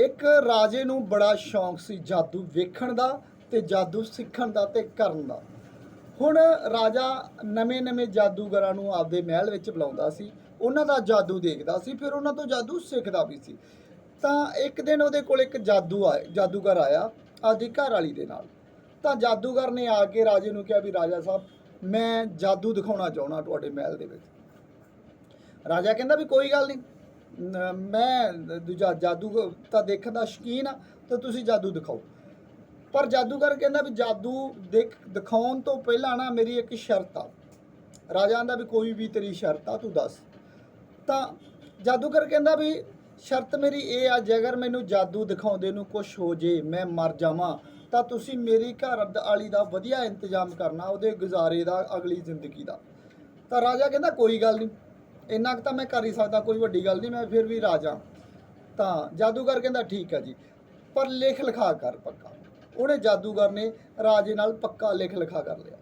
ਇੱਕ ਰਾਜੇ ਨੂੰ ਬੜਾ ਸ਼ੌਂਕ ਸੀ ਜਾਦੂ ਵੇਖਣ ਦਾ ਤੇ ਜਾਦੂ ਸਿੱਖਣ ਦਾ ਤੇ ਕਰਨ ਦਾ। ਹੁਣ ਰਾਜਾ ਨਵੇਂ-ਨਵੇਂ ਜਾਦੂਗਰਾਂ ਨੂੰ ਆਪਦੇ ਮਹਿਲ ਵਿੱਚ ਬੁਲਾਉਂਦਾ ਸੀ, ਉਹਨਾਂ ਦਾ ਜਾਦੂ ਦੇਖਦਾ ਸੀ, ਫਿਰ ਉਹਨਾਂ ਤੋਂ ਜਾਦੂ ਸਿੱਖਦਾ ਵੀ ਸੀ। ਤਾਂ ਇੱਕ ਦਿਨ ਉਹਦੇ ਕੋਲ ਇੱਕ ਜਾਦੂ ਆਇਆ ਜਾਦੂਗਰ ਆਇਆ ਆਪਦੀ ਘਰ ਵਾਲੀ ਦੇ ਨਾਲ। ਤਾਂ ਜਾਦੂਗਰ ਨੇ ਆ ਕੇ ਰਾਜੇ ਨੂੰ ਕਿਹਾ ਵੀ ਰਾਜਾ ਸਾਹਿਬ, ਮੈਂ ਜਾਦੂ ਦਿਖਾਉਣਾ ਚਾਹੁੰਦਾ ਤੁਹਾਡੇ ਮਹਿਲ ਦੇ ਵਿੱਚ। ਰਾਜਾ ਕਹਿੰਦਾ ਵੀ ਕੋਈ ਗੱਲ ਨਹੀਂ ਮੈਂ ਦੂਜਾ ਜਾਦੂ ਤਾਂ ਦੇਖਣ ਦਾ ਸ਼ੌਕੀਨ ਆ, ਤਾਂ ਤੁਸੀਂ ਜਾਦੂ ਦਿਖਾਓ। ਪਰ ਜਾਦੂਗਰ ਕਹਿੰਦਾ ਵੀ ਜਾਦੂ ਦੇਖ, ਦਿਖਾਉਣ ਤੋਂ ਪਹਿਲਾਂ ਨਾ ਮੇਰੀ ਇੱਕ ਸ਼ਰਤ ਆ। ਰਾਜਾ ਕਹਿੰਦਾ ਵੀ ਕੋਈ ਵੀ ਤੇਰੀ ਸ਼ਰਤ ਆ, ਤੂੰ ਦੱਸ। ਤਾਂ ਜਾਦੂਗਰ ਕਹਿੰਦਾ ਵੀ ਸ਼ਰਤ ਮੇਰੀ ਇਹ ਆ ਜੇ ਅਗਰ ਮੈਨੂੰ ਜਾਦੂ ਦਿਖਾਉਂਦੇ ਨੂੰ ਕੁਝ ਹੋ ਜੇ, ਮੈਂ ਮਰ ਜਾਵਾਂ, ਤਾਂ ਤੁਸੀਂ ਮੇਰੀ ਘਰ ਵਾਲੀ ਦਾ ਵਧੀਆ ਇੰਤਜ਼ਾਮ ਕਰਨਾ, ਉਹਦੇ ਗੁਜ਼ਾਰੇ ਦਾ ਅਗਲੀ ਜ਼ਿੰਦਗੀ ਦਾ। ਤਾਂ ਰਾਜਾ ਕਹਿੰਦਾ ਕੋਈ ਗੱਲ ਨਹੀਂ ਇੰਨਾ ਕੁ ਤਾਂ ਮੈਂ ਕਰ ਹੀ ਸਕਦਾ, ਕੋਈ ਵੱਡੀ ਗੱਲ ਨਹੀਂ, ਮੈਂ ਫਿਰ ਵੀ ਰਾਜਾ। ਤਾਂ ਜਾਦੂਗਰ ਕਹਿੰਦਾ, ਠੀਕ ਹੈ ਜੀ, ਪਰ ਲਿਖ ਲਿਖਾ ਕਰ ਪੱਕਾ। ਉਹਨੇ ਜਾਦੂਗਰ ਨੇ ਰਾਜੇ ਨਾਲ ਪੱਕਾ ਲਿਖ ਲਿਖਾ ਕਰ ਲਿਆ।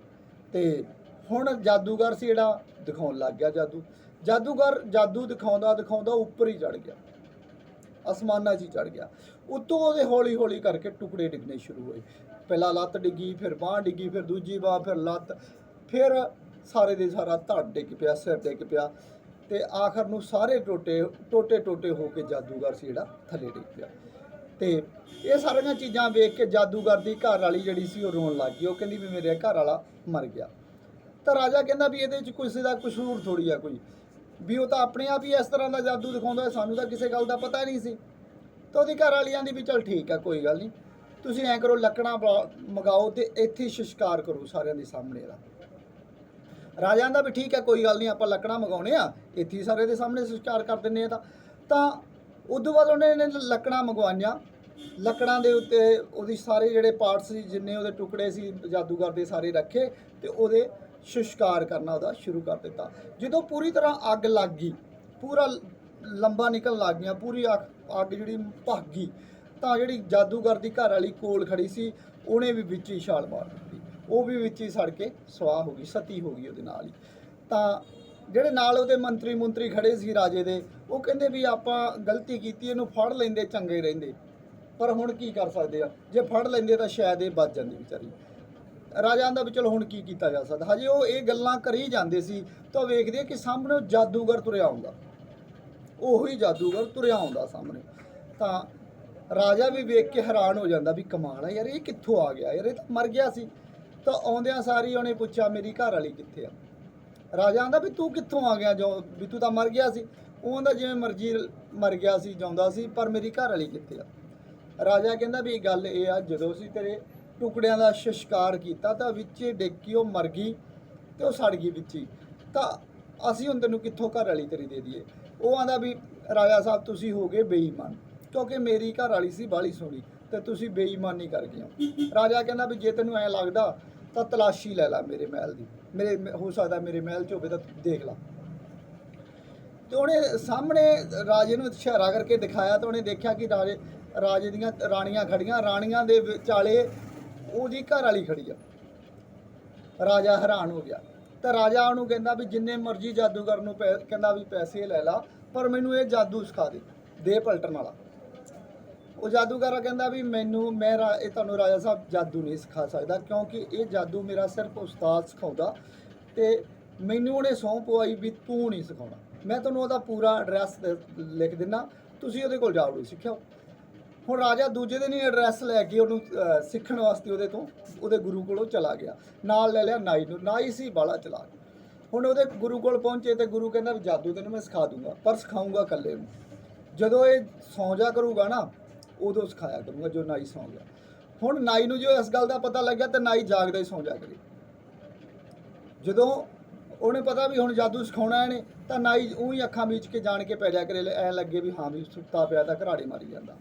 ਤੇ ਹੁਣ ਜਾਦੂਗਰ ਸੀ ਜਿਹੜਾ, ਦਿਖਾਉਣ ਲੱਗ ਗਿਆ ਜਾਦੂ। ਜਾਦੂਗਰ ਜਾਦੂ ਦਿਖਾਉਂਦਾ ਦਿਖਾਉਂਦਾ ਉੱਪਰ ਹੀ ਚੜ ਗਿਆ। ਅਸਮਾਨਾਂ 'ਚ ਹੀ ਚੜ ਗਿਆ। ਉੱਤੋਂ ਉਹਦੇ ਹੌਲੀ ਹੌਲੀ ਕਰਕੇ ਟੁਕੜੇ ਡਿੱਗਣੇ ਸ਼ੁਰੂ ਹੋਏ। ਪਹਿਲਾਂ ਲੱਤ ਡਿੱਗੀ, ਫਿਰ ਬਾਂਹ ਡਿੱਗੀ, ਫਿਰ ਦੂਜੀ ਬਾਂਹ, ਫਿਰ ਲੱਤ। ਫਿਰ ਸਾਰੇ ਦੇ ਸਾਰਾ ਧੜ ਡਿੱਗ ਪਿਆ, ਸਿਰ ਡਿੱਗ ਪਿਆ। ਤੇ ਆਖਰ ਨੂੰ ਸਾਰੇ ਟੋਟੇ ਟੋਟੇ ਟੋਟੇ ਹੋ ਕੇ ਜਾਦੂਗਰ ਸੀ ਜਿਹੜਾ ਥੱਲੇ ਡਿੱਗ ਪਿਆ। ਤੇ ਇਹ ਸਾਰੀਆਂ ਚੀਜ਼ਾਂ ਵੇਖ ਕੇ ਜਾਦੂਗਰ ਦੀ ਘਰ ਵਾਲੀ ਜਿਹੜੀ ਸੀ ਉਹ ਰੋਣ ਲੱਗ ਗਈ। ਉਹ ਕਹਿੰਦੀ ਵੀ ਮੇਰੇ ਘਰ ਵਾਲਾ ਮਰ ਗਿਆ। ਤਾਂ ਰਾਜਾ ਕਹਿੰਦਾ ਵੀ ਇਹਦੇ 'ਚ ਕਿਸੇ ਦਾ ਕਸੂਰ ਥੋੜੀ ਆ ਕੋਈ। ਵੀ ਉਹ ਤਾਂ ਆਪਣੇ ਆਪ ਹੀ ਇਸ ਤਰ੍ਹਾਂ ਦਾ ਜਾਦੂ ਦਿਖਾਉਂਦਾ ਸਾਨੂੰ ਤਾਂ ਕਿਸੇ ਗੱਲ ਦਾ ਪਤਾ ਨਹੀਂ ਸੀ। ਤਾਂ ਉਹਦੀ ਘਰ ਵਾਲੀ ਆਂਦੀ ਵੀ ਚਲ ਠੀਕ ਆ, ਕੋਈ ਗੱਲ ਨਹੀਂ। ਤੁਸੀਂ ਐਂ ਕਰੋ, ਲੱਕੜਾਂ ਬੁਲਾ- ਮੰਗਾਓ ਤੇ ਇੱਥੇ ਹੀ ਸ਼ਿਸ਼ਕਾਰ ਕਰੋ ਸਾਰਿਆਂ ਦੇ ਸਾਹਮਣੇ ਦਾ ਰਾਜਾ ਆਂਦਾ ਵੀ ਠੀਕ ਹੈ, ਕੋਈ ਗੱਲ ਨਹੀਂ, ਆਪਾਂ ਲੱਕੜਾਂ ਮੰਗਾਉਣੇ ਆ, ਇੱਥੇ ਸਾਰੇ ਦੇ ਸਾਹਮਣੇ ਸ਼ਿਸ਼ਕਾਰ ਕਰ ਦਿੰਨੇ ਆ ਤਾਂ। ਤਾਂ ਉਦੋਂ ਬਾਅਦ ਉਹਨੇ ਨੇ ਲੱਕੜਾਂ ਮੰਗਵਾਈਆਂ। ਲੱਕੜਾਂ ਦੇ ਉੱਤੇ ਉਹਦੀ ਸਾਰੇ ਜਿਹੜੇ ਪਾਰਟਸ ਸੀ, ਜਿੰਨੇ ਉਹਦੇ ਟੁਕੜੇ ਸੀ, ਜਾਦੂਗਰ ਦੇ ਸਾਰੇ ਰੱਖੇ ਤੇ ਉਹਦੇ ਸ਼ਿਸ਼ਕਾਰ ਕਰਨਾ ਉਹਦਾ ਸ਼ੁਰੂ ਕਰ ਦਿੱਤਾ। ਜਦੋਂ ਪੂਰੀ ਤਰ੍ਹਾਂ ਅੱਗ ਲੱਗ ਗਈ, ਪੂਰਾ ਲੰਬਾ ਨਿਕਲਣ ਲੱਗ ਗਿਆ ਪੂਰੀ ਅੱਗ ਅੱਗ ਜਿਹੜੀ ਭੱਗ ਗਈ, ਤਾਂ ਜਿਹੜੀ ਜਾਦੂਗਰ ਦੀ ਘਰ ਵਾਲੀ ਕੋਲ ਖੜੀ ਸੀ, ਉਹਨੇ ਵੀ ਵਿੱਚ ਹੀ ਛਾਲ ਮਾਰ ਦਿੱਤੀ। ਉਹ ਵੀ ਵਿੱਚ ਹੀ ਸੜ ਕੇ ਸਵਾਹ ਹੋ ਗਈ, ਸਤੀ ਹੋ ਗਈ ਉਹਦੇ ਨਾਲ ਹੀ। ਤਾਂ ਜਿਹੜੇ ਨਾਲ ਉਹਦੇ ਮੰਤਰੀ ਮੰਤਰੀ ਖੜੇ ਸੀ ਰਾਜੇ ਦੇ, ਉਹ ਕਹਿੰਦੇ ਵੀ ਆਪਾਂ ਗਲਤੀ ਕੀਤੀ, ਇਹਨੂੰ ਫੜ ਲੈਂਦੇ ਚੰਗੇ ਰਹਿੰਦੇ। ਪਰ ਹੁਣ ਕੀ ਕਰ ਸਕਦੇ ਆ? ਜੇ ਫੜ ਲੈਂਦੇ ਤਾਂ ਸ਼ਾਇਦ ਇਹ ਬਚ ਜਾਂਦੀ ਵਿਚਾਰੀ। ਰਾਜਾ ਦਾ ਵੀ ਚਲੋ ਹੁਣ ਕੀ ਕੀਤਾ ਜਾ ਸਕਦਾ? ਹਜੇ ਉਹ ਇਹ ਗੱਲਾਂ ਕਰੀ ਜਾਂਦੇ ਸੀ, ਤਾਂ ਵੇਖਦੇ ਕਿ ਸਾਹਮਣੇ ਜਾਦੂਗਰ ਤੁਰਿਆ ਆਉਂਦਾ। ਉਹੀ ਜਾਦੂਗਰ ਤੁਰਿਆ ਆਉਂਦਾ ਸਾਹਮਣੇ। ਤਾਂ ਰਾਜਾ ਵੀ ਵੇਖ ਕੇ ਹੈਰਾਨ ਹੋ ਜਾਂਦਾ ਵੀ ਕਮਾਲ ਆ ਯਾਰ, ਇਹ ਕਿੱਥੋਂ ਆ ਗਿਆ? ਯਾਰ ਇਹ ਤਾਂ ਮਰ ਗਿਆ ਸੀ। ਤਾਂ ਆਉਂਦਿਆਂ ਸਾਰੀ ਉਹਨੇ ਪੁੱਛਿਆ, ਮੇਰੀ ਘਰ ਵਾਲੀ ਕਿੱਥੇ ਆ? ਰਾਜਾ ਆਂਦਾ ਵੀ, ਤੂੰ ਕਿੱਥੋਂ ਆ ਗਿਆ? ਜੋ ਵੀ ਤੂੰ ਤਾਂ ਮਰ ਗਿਆ ਸੀ। ਉਹ ਆਂਦਾ, ਜਿਵੇਂ ਮਰਜ਼ੀ ਮਰ ਗਿਆ ਸੀ ਜਾਂਦਾ ਸੀ, ਪਰ ਮੇਰੀ ਘਰ ਵਾਲੀ ਕਿੱਥੇ ਆ? ਰਾਜਾ ਕਹਿੰਦਾ ਵੀ ਗੱਲ ਇਹ ਆ, ਜਦੋਂ ਅਸੀਂ ਤੇਰੇ ਟੁਕੜਿਆਂ ਦਾ ਸ਼ਿਸ਼ਕਾਰ ਕੀਤਾ ਤਾਂ ਵਿੱਚ ਡਿੱਗ ਕੇ ਉਹ ਮਰ ਗਈ ਤੇ ਉਹ ਸੜ ਗਈ ਵਿੱਚ ਹੀ। ਤਾਂ ਅਸੀਂ ਹੁਣ ਤੈਨੂੰ ਕਿੱਥੋਂ ਘਰ ਵਾਲੀ ਤੇਰੀ ਦੇ ਦਈਏ? ਉਹ ਆਂਦਾ ਵੀ, ਰਾਜਾ ਸਾਹਿਬ, ਤੁਸੀਂ ਹੋ ਗਏ ਬੇਈਮਾਨ, ਕਿਉਂਕਿ ਮੇਰੀ ਘਰ ਵਾਲੀ ਸੀ ਬਾਲੀ ਸੋਹਣੀ। ਤੇ ਤੁਸੀਂ ਬੇਈਮਾਨੀ ਕਰ ਗਏ ਹੋ। ਰਾਜਾ ਕਹਿੰਦਾ ਵੀ ਜੇ ਤੈਨੂੰ ਐ ਲੱਗਦਾ ਤਾਂ ਤਲਾਸ਼ੀ ਲੈ ਲੈ ਮੇਰੇ ਮਹਿਲ ਦੀ। ਮੇਰੇ ਹੋ ਸਕਦਾ ਮੇਰੇ ਮਹਿਲ 'ਚ ਹੋਵੇ ਤਾਂ ਦੇਖ ਲੈ। ਤੇ ਉਹਨੇ ਸਾਹਮਣੇ ਰਾਜੇ ਨੂੰ ਇਸ਼ਾਰਾ ਕਰਕੇ ਦਿਖਾਇਆ ਤਾਂ ਉਹਨੇ ਦੇਖਿਆ ਕਿ ਰਾਜੇ ਰਾਜੇ ਦੀਆਂ ਰਾਣੀਆਂ ਖੜੀਆਂ। ਰਾਣੀਆਂ ਦੇ ਵਿਚਾਲੇ ਉਹਦੀ ਘਰ ਵਾਲੀ ਖੜੀ ਆ। ਰਾਜਾ ਹੈਰਾਨ ਹੋ ਗਿਆ। ਤਾਂ ਰਾਜਾ ਉਹਨੂੰ ਕਹਿੰਦਾ ਵੀ ਜਿੰਨੇ ਮਰਜ਼ੀ ਜਾਦੂਗਰ ਨੂੰ ਪੈ- ਕਹਿੰਦਾ ਵੀ ਪੈਸੇ ਲੈ ਲਾ, ਪਰ ਮੈਨੂੰ ਇਹ ਜਾਦੂ ਸਿਖਾ ਦੇ। ਦੇ ਪਲਟਣ ਵਾਲਾ। ਉਹ ਜਾਦੂਗਰ ਕਹਿੰਦਾ ਵੀ ਮੈਨੂੰ ਮੈਂ ਰਾ- ਇਹ ਤੁਹਾਨੂੰ ਰਾਜਾ ਸਾਹਿਬ ਜਾਦੂ ਨਹੀਂ ਸਿਖਾ ਸਕਦਾ ਕਿਉਂਕਿ ਇਹ ਜਾਦੂ ਮੇਰਾ ਸਿਰਫ ਉਸਤਾਦ ਸਿਖਾਉਂਦਾ ਤੇ ਮੈਨੂੰ ਉਹਨੇ ਸਹੁੰ ਪਵਾਈ ਵੀ ਤੂੰ ਨਹੀਂ ਸਿਖਾਉਣਾ। ਮੈਂ ਤੁਹਾਨੂੰ ਉਹਦਾ ਪੂਰਾ ਐਡਰੈਸ ਲਿਖ ਦਿੰਦਾ ਤੁਸੀਂ ਉਹਦੇ ਕੋਲ ਜਾਓ ਸਿੱਖਿਓ। ਹੁਣ ਰਾਜਾ ਦੂਜੇ ਦਿਨ ਹੀ ਐਡਰੈਸ ਲੈ ਕੇ ਉਹਨੂੰ ਅਹ, ਸਿੱਖਣ ਵਾਸਤੇ ਉਹਦੇ ਤੋਂ ਉਹਦੇ ਗੁਰੂ ਕੋਲੋਂ ਚਲਾ ਗਿਆ। ਨਾਲ ਲੈ ਲਿਆ ਨਾਈ ਨੂੰ ਨਾਈ ਸੀ ਬਾਲਾ ਚਲਾ ਹੁਣ ਉਹਦੇ ਗੁਰੂ ਕੋਲ ਪਹੁੰਚੇ ਤੇ ਗੁਰੂ ਕਹਿੰਦਾ ਵੀ ਜਾਦੂ ਤੈਨੂੰ ਮੈਂ ਸਿਖਾ ਦੂੰਗਾ ਪਰ ਸਿਖਾਉਂਗਾ ਇਕੱਲੇ ਨੂੰ। ਜਦੋਂ ਇਹ ਸੌਂ ਜਾ ਕਰੂਗਾ ਨਾ ਉਦੋਂ ਸਿਖਾਇਆ ਕਰੂੰਗਾ ਜੋ ਨਾਈ ਸੌਂ ਗਿਆ। ਹੁਣ ਨਾਈ ਨੂੰ ਜੋ ਇਸ ਗੱਲ ਦਾ ਪਤਾ ਲੱਗਿਆ ਤੇ ਨਾਈ ਜਾਗਦਾ ਹੀ ਸੌਂ ਜਾ ਕਰੇ। ਜਦੋਂ ਉਹਨੇ ਪਤਾ ਵੀ ਹੁਣ ਜਾਦੂ ਸਿਖਾਉਣਾ ਇਹਨੇ, ਤਾਂ ਨਾਈ ਉਹ ਉਹੀ ਅੱਖਾਂ ਮੀਚ ਕੇ ਜਾਣ ਕੇ ਪੈ ਜਾ ਕਰੇ ਐ ਲੱਗੇ ਵੀ ਹਾਂ ਵੀ ਸੁੱਤਾ ਪਿਆ ਤਾਂ ਘਰਾੜੇ ਮਾਰੀ ਜਾਂਦਾ।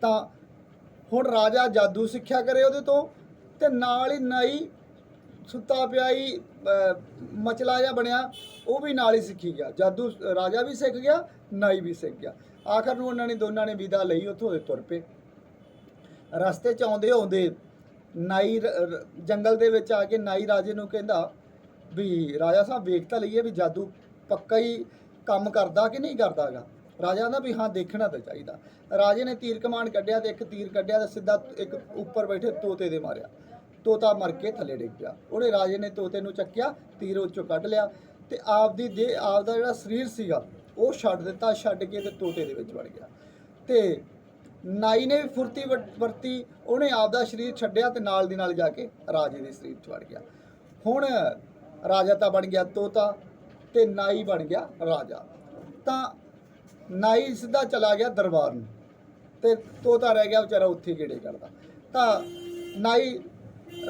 ਤਾਂ ਹੁਣ ਰਾਜਾ ਜਾਦੂ ਸਿੱਖਿਆ ਕਰੇ ਉਹਦੇ ਤੋਂ, ਤੇ ਨਾਲ ਹੀ ਨਾਈ ਸੁੱਤਾ ਪਿਆ ਹੀ ਮਚਲਾ ਜਿਹਾ ਬਣਿਆ, ਉਹ ਵੀ ਨਾਲ ਹੀ ਸਿੱਖੀ ਗਿਆ। ਜਾਦੂ ਰਾਜਾ ਵੀ ਸਿੱਖ ਗਿਆ, ਨਾਈ ਵੀ ਸਿੱਖ ਗਿਆ। ਆਖਰ ਨੂੰ ਉਹਨਾਂ ਨੇ ਦੋਨਾਂ ਨੇ ਵਿਦਾ ਲਈ ਉੱਥੋਂ ਦੇ ਤੁਰ ਪਏ। ਰਸਤੇ 'ਚ ਆਉਂਦੇ ਆਉਂਦੇ ਨਾਈ ਜੰਗਲ ਦੇ ਵਿੱਚ ਆ ਕੇ ਨਾਈ ਰਾਜੇ ਨੂੰ ਕਹਿੰਦਾ ਵੀ ਰਾਜਾ ਸਾਹਿਬ ਵੇਖ ਤਾਂ ਲਈਏ ਵੀ ਜਾਦੂ ਪੱਕਾ ਹੀ ਕੰਮ ਕਰਦਾ ਕਿ ਨਹੀਂ ਕਰਦਾਗਾ। ਰਾਜਾ ਕਹਿੰਦਾ ਵੀ ਹਾਂ, ਦੇਖਣਾ ਤਾਂ ਚਾਹੀਦਾ। ਰਾਜੇ ਨੇ ਤੀਰ ਕਮਾਨ ਕੱਢਿਆ ਤੇ ਇੱਕ ਤੀਰ ਕੱਢਿਆ ਤੇ ਸਿੱਧਾ ਇੱਕ ਉੱਪਰ ਬੈਠੇ ਤੋਤੇ ਦੇ ਮਾਰਿਆ। ਤੋਤਾ ਮਰ ਕੇ ਥੱਲੇ ਡਿੱਗ ਪਿਆ। ਉਹਨੇ ਰਾਜੇ ਨੇ ਤੋਤੇ ਨੂੰ ਚੱਕਿਆ, ਤੀਰ ਉਹ ਚੋਂ ਕੱਢ ਲਿਆ ਤੇ ਆਪਦੀ ਦੇ, ਆਪਦਾ ਜਿਹੜਾ ਸਰੀਰ ਸੀਗਾ, ਉਹ ਛੱਡ ਦਿੱਤਾ, ਛੱਡ ਕੇ ਤੇ ਤੋਤੇ ਦੇ ਵਿੱਚ ਵੜ ਗਿਆ। ਤੇ ਨਾਈ ਨੇ ਵੀ ਫੁਰਤੀ ਵਰਤੀ, ਉਹਨੇ ਆਪਦਾ ਸਰੀਰ ਛੱਡਿਆ ਤੇ ਨਾਲ ਦੀ ਨਾਲ ਜਾ ਕੇ ਰਾਜੇ ਦੇ ਸਰੀਰ 'ਚ ਵੜ ਗਿਆ। ਹੁਣ ਰਾਜਾ ਤਾਂ ਬਣ ਗਿਆ ਤੋਤਾ ਤੇ ਨਾਈ ਬਣ ਗਿਆ ਰਾਜਾ। ਤਾਂ ਨਾਈ ਸਿੱਧਾ ਚਲਾ ਗਿਆ ਦਰਬਾਰ ਨੂੰ ਤੇ ਤੋਤਾ ਰਹਿ ਗਿਆ ਵਿਚਾਰਾ ਉੱਥੇ ਗੇੜੇ ਕਰਦਾ ਤਾਂ ਨਾਈ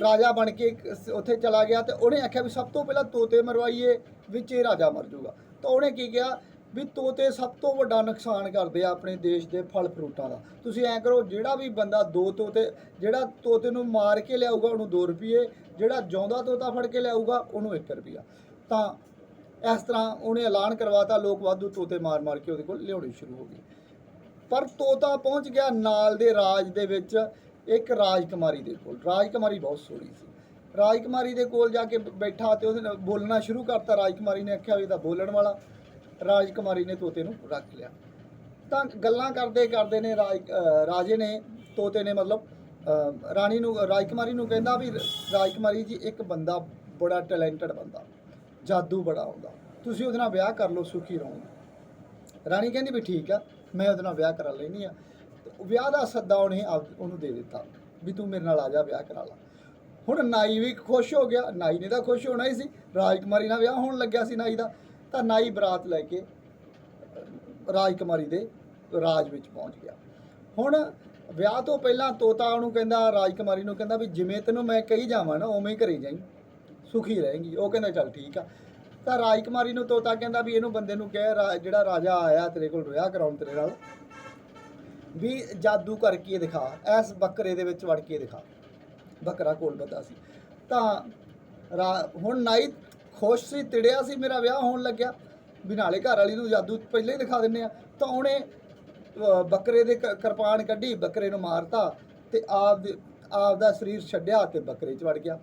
ਰਾਜਾ ਬਣ ਕੇ ਉੱਥੇ ਚਲਾ ਗਿਆ ਤੇ ਉਹਨੇ ਆਖਿਆ ਵੀ ਸਭ ਤੋਂ ਪਹਿਲਾਂ ਤੋਤੇ ਮਰਵਾਈਏ, ਵਿੱਚ ਇਹ ਰਾਜਾ ਮਰ ਜਾਊਗਾ। ਤਾਂ ਉਹਨੇ ਕੀ ਕਿਹਾ ਵੀ ਤੋਤੇ ਸਭ ਤੋਂ ਵੱਡਾ ਨੁਕਸਾਨ ਕਰਦੇ ਆ ਆਪਣੇ ਦੇਸ਼ ਦੇ ਫਲ ਫਰੂਟਾਂ ਦਾ। ਤੁਸੀਂ ਐਂ ਕਰੋ, ਜਿਹੜਾ ਵੀ ਬੰਦਾ ਦੋ ਤੋਤੇ, ਜਿਹੜਾ ਤੋਤੇ ਨੂੰ ਮਾਰ ਕੇ ਲਿਆਊਗਾ ਉਹਨੂੰ 2 ਰੁਪਏ ਜਿਹੜਾ ਜਿਉਂਦਾ ਤੋਤਾ ਫੜ ਕੇ ਲਿਆਊਗਾ ਉਹਨੂੰ 1 ਰੁਪਿਆ ਤਾਂ ਇਸ ਤਰ੍ਹਾਂ ਉਹਨੇ ਐਲਾਨ ਕਰਵਾਤਾ, ਲੋਕ ਵਾਧੂ ਤੋਤੇ ਮਾਰ-ਮਾਰ ਕੇ ਉਹਦੇ ਕੋਲ ਲਿਆਉਣੇ ਸ਼ੁਰੂ ਹੋ ਗਏ। ਪਰ ਤੋਤਾ ਪਹੁੰਚ ਗਿਆ ਨਾਲ ਦੇ ਰਾਜ ਦੇ ਵਿੱਚ ਇੱਕ ਰਾਜਕੁਮਾਰੀ ਦੇ ਕੋਲ, ਰਾਜਕੁਮਾਰੀ ਬਹੁਤ ਸੋਹਣੀ ਸੀ। ਰਾਜਕੁਮਾਰੀ ਦੇ ਕੋਲ ਜਾ ਕੇ ਬੈਠਾ ਤੇ ਉਹਦੇ ਨਾਲ ਬੋਲਣਾ ਸ਼ੁਰੂ ਕਰਤਾ, ਰਾਜਕੁਮਾਰੀ ਨੇ ਆਖਿਆ ਵੀ ਇਹ ਤਾਂ ਬੋਲਣ ਵਾਲਾ। ਰਾਜਕੁਮਾਰੀ ਨੇ ਤੋਤੇ ਨੂੰ ਰੱਖ ਲਿਆ। ਤਾਂ ਗੱਲਾਂ ਕਰਦੇ ਕਰਦੇ ਨੇ ਰਾਜ ਰਾਜੇ ਨੇ ਤੋਤੇ ਨੇ ਮਤਲਬ ਰਾਣੀ ਨੂੰ, ਰਾਜਕੁਮਾਰੀ ਨੂੰ ਕਹਿੰਦਾ ਵੀ ਰਾਜਕੁਮਾਰੀ ਜੀ ਇੱਕ ਬੰਦਾ ਬੜਾ ਟੈਲੈਂਟਡ ਬੰਦਾ, ਜਾਦੂ ਬੜਾ ਆਉਂਦਾ। ਤੁਸੀਂ ਉਹਦੇ ਨਾਲ ਵਿਆਹ ਕਰ ਲਓ, ਸੁਖੀ ਰਹੋ ਰਾਣੀ ਕਹਿੰਦੀ ਵੀ ਠੀਕ ਆ, ਮੈਂ ਉਹਦੇ ਨਾਲ ਵਿਆਹ ਕਰਾ ਲੈਣੀ ਆ ਵਿਆਹ ਦਾ ਸੱਦਾ ਉਹਨੇ ਆਪ- ਉਹਨੂੰ ਦੇ ਦਿੱਤਾ ਵੀ ਤੂੰ ਮੇਰੇ ਨਾਲ ਆ ਜਾ, ਵਿਆਹ ਕਰਾ ਲਾ। ਹੁਣ ਨਾਈ ਵੀ ਖੁਸ਼ ਹੋ ਗਿਆ, ਨਾਈ ਨੇ ਤਾਂ ਖੁਸ਼ ਹੋਣਾ ਹੀ ਸੀ, ਰਾਜਕੁਮਾਰੀ ਨਾਲ ਵਿਆਹ ਹੋਣ ਲੱਗਿਆ ਸੀ ਨਾਈ ਦਾ, ਤਾਂ ਨਾਈ ਬਰਾਤ ਲੈ ਕੇ ਰਾਜਕੁਮਾਰੀ ਦੇ ਰਾਜ ਵਿੱਚ ਪਹੁੰਚ ਗਿਆ। ਹੁਣ ਵਿਆਹ ਤੋਂ ਪਹਿਲਾਂ ਤੋਤਾ ਉਹਨੂੰ ਕਹਿੰਦਾ, ਰਾਜਕੁਮਾਰੀ ਨੂੰ ਕਹਿੰਦਾ ਵੀ ਜਿਵੇਂ ਤੈਨੂੰ ਮੈਂ ਕਹੀ ਜਾਵਾਂ ਨਾ, ਉਵੇਂ ਹੀ ਕਰੀ ਜਾਈਂ, ਸੁਖੀ ਰਹੇਂਗੀ। ਉਹ ਕਹਿੰਦਾ, ਚੱਲ ਠੀਕ ਆ। ਤਾਂ ਰਾਜਕੁਮਾਰੀ ਨੂੰ ਤੋਤਾ ਕਹਿੰਦਾ ਵੀ ਇਹਨੂੰ ਬੰਦੇ ਨੂੰ ਕਹਿ, ਰਾ- ਜਿਹੜਾ ਰਾਜਾ ਆਇਆ ਤੇਰੇ ਕੋਲ ਵਿਆਹ ਕਰਾਉਣ ਤੇਰੇ ਨਾਲ ਵੀ ਜਾਦੂ ਕਰਕੇ ਦਿਖਾ, ਐਸ ਬੱਕਰੇ ਦੇ ਵਿੱਚ ਵੜ ਕੇ ਦਿਖਾ। ਬੱਕਰਾ ਕੋਲ ਬੱਦਾ ਸੀ। ਤਾਂ ਰਾ- ਹੁਣ ਨਾਈ ਖੁਸ਼ ਸੀ, ਤਿੜਿਆ ਸੀ ਮੇਰਾ ਵਿਆਹ ਹੋਣ ਲੱਗਿਆ। ਵੀ ਨਾਲੇ ਘਰ ਵਾਲੀ ਨੂੰ ਜਾਦੂ ਪਹਿਲਾਂ ਹੀ ਦਿਖਾ ਦਿੰਨੇ ਆ। ਤਾਂ ਉਹਨੇ ਬੱਕਰੇ ਦੇ ਕ- ਕਿਰਪਾਨ ਕੱਢੀ, ਬੱਕਰੇ ਨੂੰ ਮਾਰਤਾ ਤੇ ਆਪ ਆਪ ਦਾ ਸਰੀਰ ਛੱਡਿਆ ਤੇ ਬੱਕਰੇ 'ਚ ਵੜ ਗਿਆ।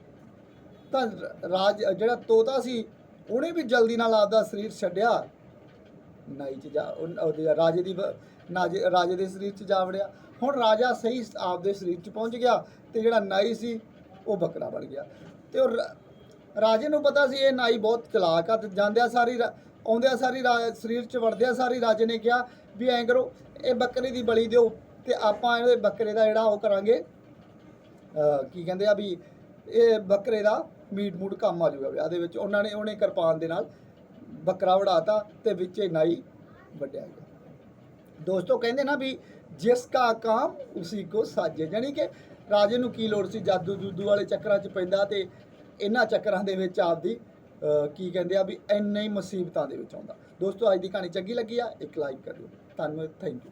ਤਾਂ ਰਾਜ, ਜਿਹੜਾ ਤੋਤਾ ਸੀ, ਉਹਨੇ ਵੀ ਜਲਦੀ ਨਾਲ ਆਪਦਾ ਸਰੀਰ ਛੱਡਿਆ। ਨਾਈ ਚ ਜਾ, ਉਹ- ਉਹਦੇ ਰਾਜੇ ਦੀ ਬ- ਨਾਜੇ, ਰਾਜੇ ਦੇ ਸਰੀਰ ਚ ਜਾ ਵੜਿਆ। ਹੁਣ ਰਾਜਾ ਸਹੀ ਆਪਦੇ ਸਰੀਰ ਚ ਪਹੁੰਚ ਗਿਆ ਤੇ ਜਿਹੜਾ ਨਾਈ ਸੀ, ਉਹ ਬੱਕਰਾ ਬਣ ਗਿਆ। ਤੇ ਉਹ ਰਾ- ਰਾਜੇ ਨੂੰ ਪਤਾ ਸੀ ਇਹ ਨਾਈ ਬਹੁਤ ਚਲਾਕ ਆ ਤੇ ਜਾਂਦਿਆਂ ਸਾਰੀ ਰਾ- ਆਉਂਦਿਆਂ ਸਾਰੀ ਰਾ- ਸਰੀਰ ਚ ਵੜਦਿਆਂ ਸਾਰੀ ਰਾਜੇ ਨੇ ਕਿਹਾ ਵੀ ਐਂ ਕਰੋ, ਇਹ ਬੱਕਰੇ ਦੀ ਬਲੀ ਦਿਓ ਤੇ ਆਪਾਂ ਇਹਦੇ ਬੱਕਰੇ ਦਾ ਜਿਹੜਾ ਉਹ ਕਰਾਂਗੇ, ਅਹ, ਕੀ ਕਹਿੰਦੇ ਆ ਵੀ ਇਹ ਬੱਕਰੇ ਦਾ ਮੀਟ ਮੂਟ ਕੰਮ ਆ ਜਾਊਗਾ ਵਿਆਹ ਦੇ ਵਿੱਚ। ਉਹਨਾਂ ਨੇ, ਉਹਨੇ ਕਿਰਪਾਨ ਦੇ ਨਾਲ ਬੱਕਰਾ ਵੜਾਤਾ ਤੇ ਵਿੱਚੇ ਨਾਈ ਵੱਢਿਆ ਗਿਆ। ਦੋਸਤੋ, ਕਹਿੰਦੇ ਨਾ ਵੀ ਜਿਸ ਕਾ ਕਾਮ, ਉਸੀ ਕੋ ਸਾਜੇ। ਜਾਨੀ ਕਿ ਰਾਜੇ ਨੂੰ ਕੀ ਲੋੜ ਸੀ? ਜਾਦੂ ਜੂਦੂ ਵਾਲੇ ਚੱਕਰਾਂ 'ਚ ਪੈਂਦਾ ਤੇ ਇਹਨਾਂ ਚੱਕਰਾਂ ਦੇ ਵਿੱਚ ਆਪਦੀ ਕੀ ਕਹਿੰਦੇ ਆ ਵੀ ਇੰਨੇ ਹੀ ਮੁਸੀਬਤਾਂ ਦੇ ਵਿੱਚ ਆਉਂਦਾ। ਦੋਸਤੋ, ਅੱਜ ਦੀ ਕਹਾਣੀ ਚੰਗੀ ਲੱਗੀ ਆ। ਇੱਕ ਲਾਈਕ ਕਰਿਓ। ਧੰਨਵਾਦ। Thank you